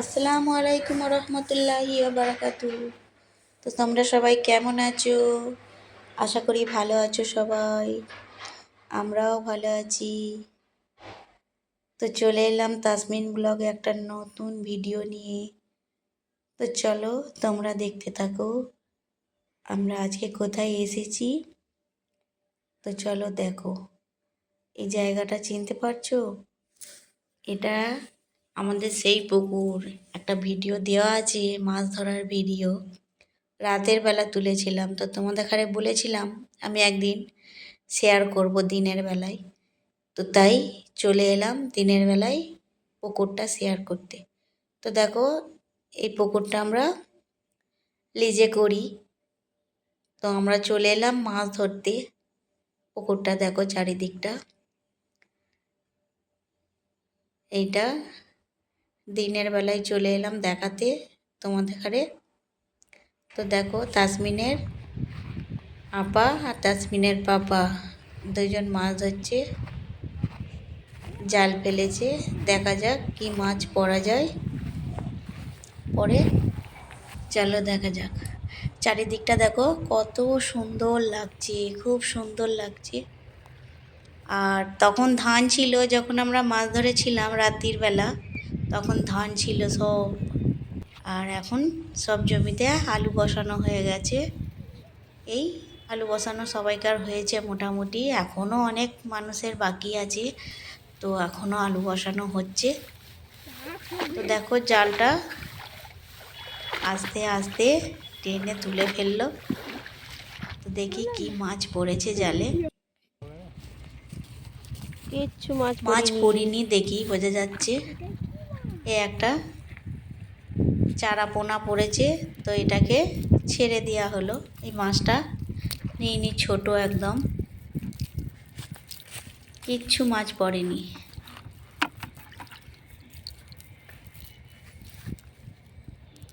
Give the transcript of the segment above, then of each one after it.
আসসালামু আলাইকুম রহমতুল্লাহি বারাকাতু তো তোমরা সবাই কেমন আছো? আশা করি ভালো আছো সবাই। আমরাও ভালো আছি। তো চলে এলাম তাসমিন ব্লগে একটা নতুন ভিডিও নিয়ে। তো চলো তোমরা দেখতে থাকো, আমরা আজকে কোথায় এসেছি? তো চলো দেখো। এই জায়গাটা চিনতে পারছ? এটা আমাদের সেই পুকুর, একটা ভিডিও দেওয়া আছে, মাছ ধরার ভিডিও। রাতের বেলা তুলেছিলাম। তো তোমাদের কারে বলেছিলাম, আমি একদিন শেয়ার করব দিনের বেলায়। তো তাই চলে এলাম দিনের বেলায় পুকুরটা শেয়ার করতে। তো দেখো, এই পুকুরটা আমরা লিজে করি। তো আমরা চলে এলাম মাছ ধরতে। পুকুরটা দেখো চারিদিকটা। এইটা দিনের বেলায় চলে এলাম দেখাতে তোমাদের ঘরে। তো দেখো, তাসমিনের আপা আর তাসমিনের পাপা দুজন মাছ ধরছে, জাল ফেলেছে। দেখা যাক কি মাছ পড়া যায়। পরে চলো দেখা যাক। চারিদিকটা দেখো, কত সুন্দর লাগছে, খুব সুন্দর লাগছে। আর তখন ধান ছিল, যখন আমরা মাছ ধরেছিলাম রাত্রির বেলা তখন ধান ছিল সব। আর এখন সব জমিতে আলু বসানো হয়ে গেছে। এই আলু বসানো সবাইকার হয়েছে মোটামুটি। এখনও অনেক মানুষের বাকি আছে। তো এখনও আলু বসানো হচ্ছে। তো দেখো জালটা আস্তে আস্তে টেনে তুলে ফেলল। তো দেখি কি মাছ পড়েছে জালে। কিচ্ছু মাছ মাছ পড়িনি দেখি বোঝা যাচ্ছে। এ একটা চারা পোনা পড়েছে তো এটাকে ছেড়ে দেওয়া হলো। এই মাছটা নিয়ে নি ছোট একদম। কিচ্ছু মাছ পড়েনি।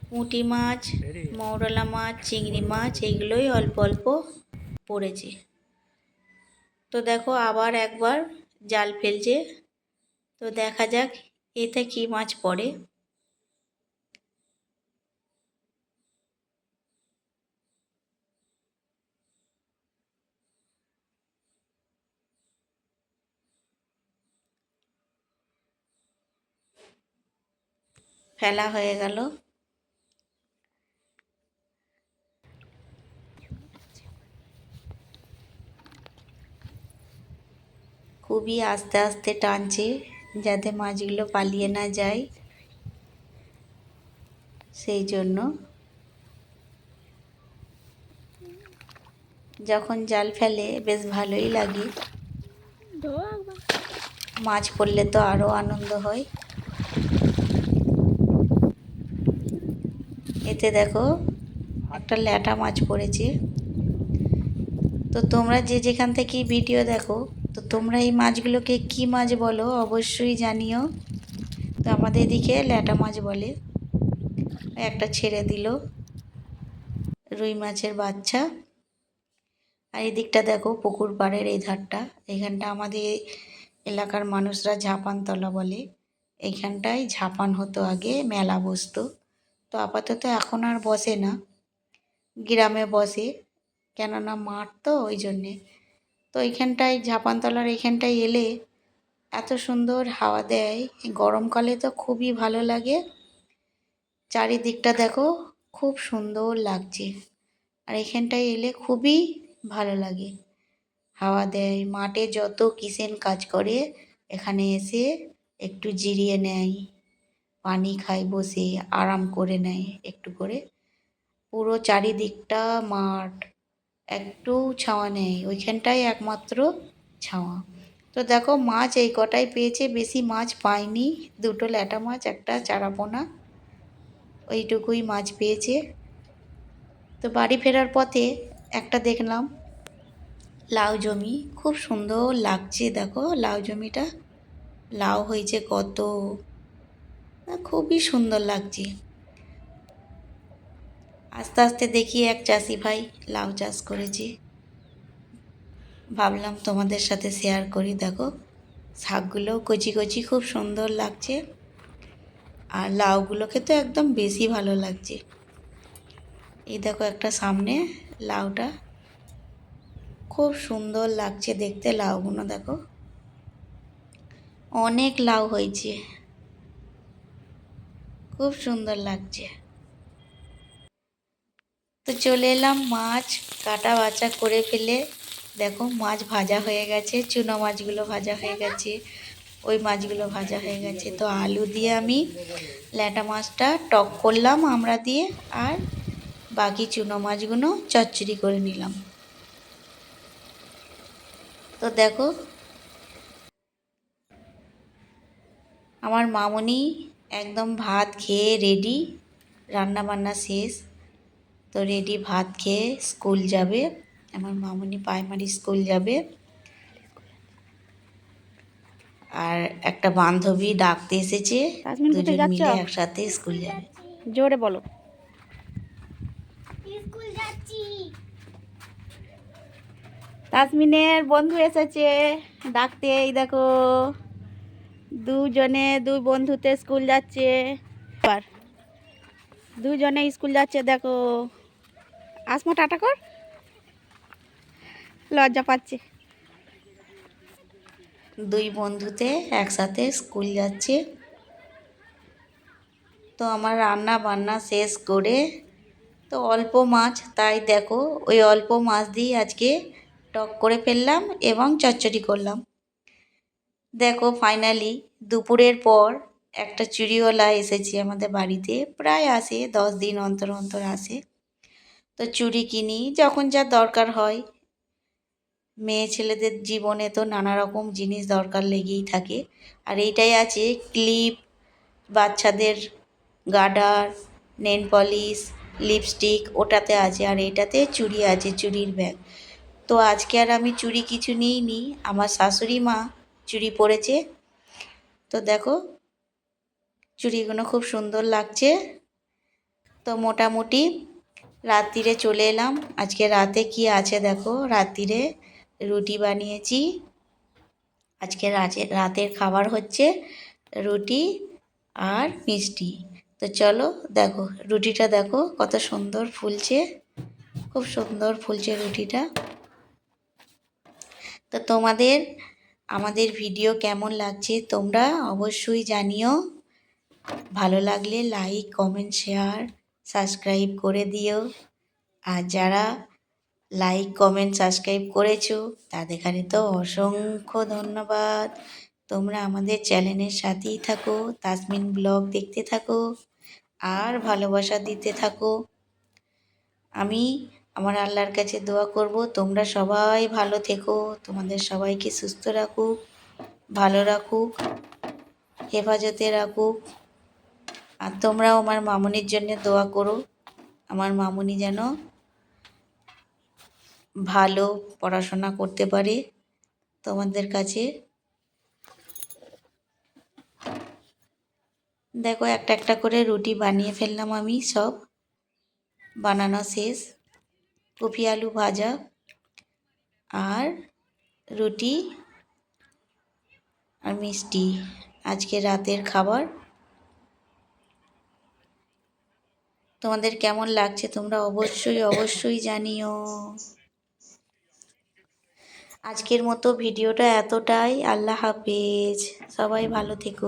পুঁটি মাছ মৌরলা মাছ চিংড়ি মাছ এইগুলোই অল্প অল্প পড়েছে। তো দেখো আবার একবার জাল ফেলছে। তো দেখা যাক এতে কি মাছ পড়ে? ফেলা হয়ে গেল। খুবই আস্তে আস্তে টানছে। যাতে মাছগুলো পালিয়ে না যায়। সেই জন্য যখন জাল ফেলে বেশ ভালোই লাগে। মাছ পড়লে তো আরও আনন্দ হয়। এতে দেখো একটা ল্যাটা মাছ পড়েছে। তো তোমরা যে যেখান থেকে ভিডিও দেখো তো তোমরা এই মাছগুলোকে কি মাছ বলো অবশ্যই জানিও। তো আমাদের এদিকে ল্যাটা মাছ বলে। একটা ছেড়ে দিল রুই মাছের বাচ্চা। আর এদিকটা দেখো পুকুর পাড়ের এই ধারটা। এখানটা আমাদের এলাকার মানুষরা ঝাপানতলা বলে। এইখানটায় ঝাপান হতো আগে, মেলা বসতো। তো আপাতত এখন আর বসে না। গ্রামে বসে। কেননা মাঠ তো, ওই জন্যে। তো এইখানটায় ঝাপানতলার এখানটায় এলে এত সুন্দর হাওয়া দেয়। গরমকালে তো খুবই ভালো লাগে। চারিদিকটা দেখো, খুব সুন্দর লাগছে। আর এখানটায় এলে খুবই ভালো লাগে। হাওয়া দেয়, মাঠে যত কিষেন কাজ করে, এখানে এসে একটু জিরিয়ে নেয়। পানি খায় বসে, আরাম করে নেয় একটু করে। পুরো চারিদিকটা মাঠ। একটু ছাওয়া নেই, ওইখানটাই একমাত্র ছাওয়া। তো দেখো মাছ এই কটাই পেয়েছে, বেশি মাছ পায়নি দুটো ল্যাটা মাছ, একটা চারাপোনা, ওইটুকুই মাছ পেয়েছে। তো বাড়ি ফেরার পথে একটা দেখলাম, লাউ জমি, খুব সুন্দর লাগছে দেখো লাউ জমিটা। লাউ হয়েছে কত খুবই সুন্দর লাগছে। আস্তে আস্তে দেখি এক চাষি ভাই লাউ চাষ করেছে। ভাবলাম তোমাদের সাথে শেয়ার করি, দেখো। শাকগুলো কচি কচি খুব সুন্দর লাগছে। আর লাউগুলোকে তো একদম বেশি ভালো লাগছে। এই দেখো একটা সামনে লাউটা। খুব সুন্দর লাগছে দেখতে লাউগুলো, দেখো। অনেক লাউ হয়েছে। খুব সুন্দর লাগছে। তো চলে এলাম মাছ কাটা বাছা করে ফেলে। দেখো মাছ ভাজা হয়ে গেছে, চুনো মাছগুলো ভাজা হয়ে গেছে, ওই মাছগুলো ভাজা হয়ে গেছে। তো আলু দিয়ে আমি ল্যাটা মাছটা টক করলাম আমরা দিয়ে, আর বাকি চুনো মাছগুলো চচ্চড়ি করে নিলাম। তো দেখো, আমার মামনি একদম ভাত খেয়ে রেডি রান্না বান্না শেষ। তো রেডি ভাত খেয়ে স্কুল যাবে। আমার মামনি প্রাইমারি স্কুল যাবে। আর একটা বান্ধবী ডাকতে এসেছে। দুজন মিলে একসাথে স্কুল যাবে। জোরে বলো। স্কুল যাচ্ছি। তাসমিনের বন্ধু এসেছে ডাকতে এই দেখো। দুজনে দুই বন্ধুতে স্কুল যাচ্ছে। আর দুজনে স্কুল যাচ্ছে দেখো। আসমা, টাটা কর। লজ্জা পাচ্ছে। দুই বন্ধুতে একসাথে স্কুল যাচ্ছে। তো আমার রান্না বান্না শেষ করে তো অল্প মাছ, তাই দেখো, ওই অল্প মাছ দিয়ে আজকে টক করে ফেললাম এবং চচ্চড়ি করলাম। দেখো ফাইনালি দুপুরের পর একটা চুড়িওয়ালা এসেছে আমাদের বাড়িতে, প্রায় আসে, দশ দিন অন্তর অন্তর আসে। তো চুড়ি কিনি, যখন যা দরকার হয়। মেয়ে ছেলেদের জীবনে তো নানা রকম জিনিস দরকার লেগেই থাকে। আর এইটাই আছে, ক্লিপ, বাচ্চাদের গার্ডার নেল পলিশ, লিপস্টিক, ওটাতে আছে, আর এটাতে চুড়ি আছে চুড়ির ব্যাগ। তো আজকে আর আমি চুড়ি কিছু নিইনি, আমার শাশুড়ি মা চুড়ি পরেছে তো দেখো চুড়িগুলো খুব সুন্দর লাগছে। তো মোটামুটি রাত্রিরে চলে এলাম। আজকে রাতে কি আছে দেখো? রাত্রিরে রুটি বানিয়েছি। আজকে রাতে, রাতের খাবার হচ্ছে রুটি আর মিষ্টি। তো চলো দেখো, রুটিটা দেখো কত সুন্দর ফুলছে। খুব সুন্দর ফুলছে রুটিটা। তো তোমাদের, আমাদের ভিডিও কেমন লাগছে তোমরা অবশ্যই জানিও। ভালো লাগলে লাইক, কমেন্ট, শেয়ার। সাবস্ক্রাইব করে দিও। আর যারা লাইক কমেন্ট সাবস্ক্রাইব করেছ, তাদের এখানে তো অসংখ্য ধন্যবাদ। তোমরা আমাদের চ্যানেলের সাথেই থাকো, তাসমিন ব্লগ দেখতে থাকো, আর ভালোবাসা দিতে থাকো। আমি আমার আল্লাহর কাছে দোয়া করব, তোমরা সবাই ভালো থেকো, তোমাদের সবাইকে সুস্থ রাখুক, ভালো রাখুক, হেফাজতে রাখুক। আর তোমরাও আমার মামনির জন্য দোয়া করো। আমার মামনি যেন ভালো পড়াশোনা করতে পারে তোমাদের কাছে। দেখো, একটা একটা করে রুটি বানিয়ে ফেললাম আমি সব। বানানো শেষ। কপি আলু ভাজা আর রুটি আর মিষ্টি। আজকে রাতের খাবার। তোমাদের কেমন লাগছে তোমরা অবশ্যই অবশ্যই জানিও। আজকের মতো ভিডিওটা এতটাই। আল্লাহ হাফেজ। সবাই ভালো থেকো।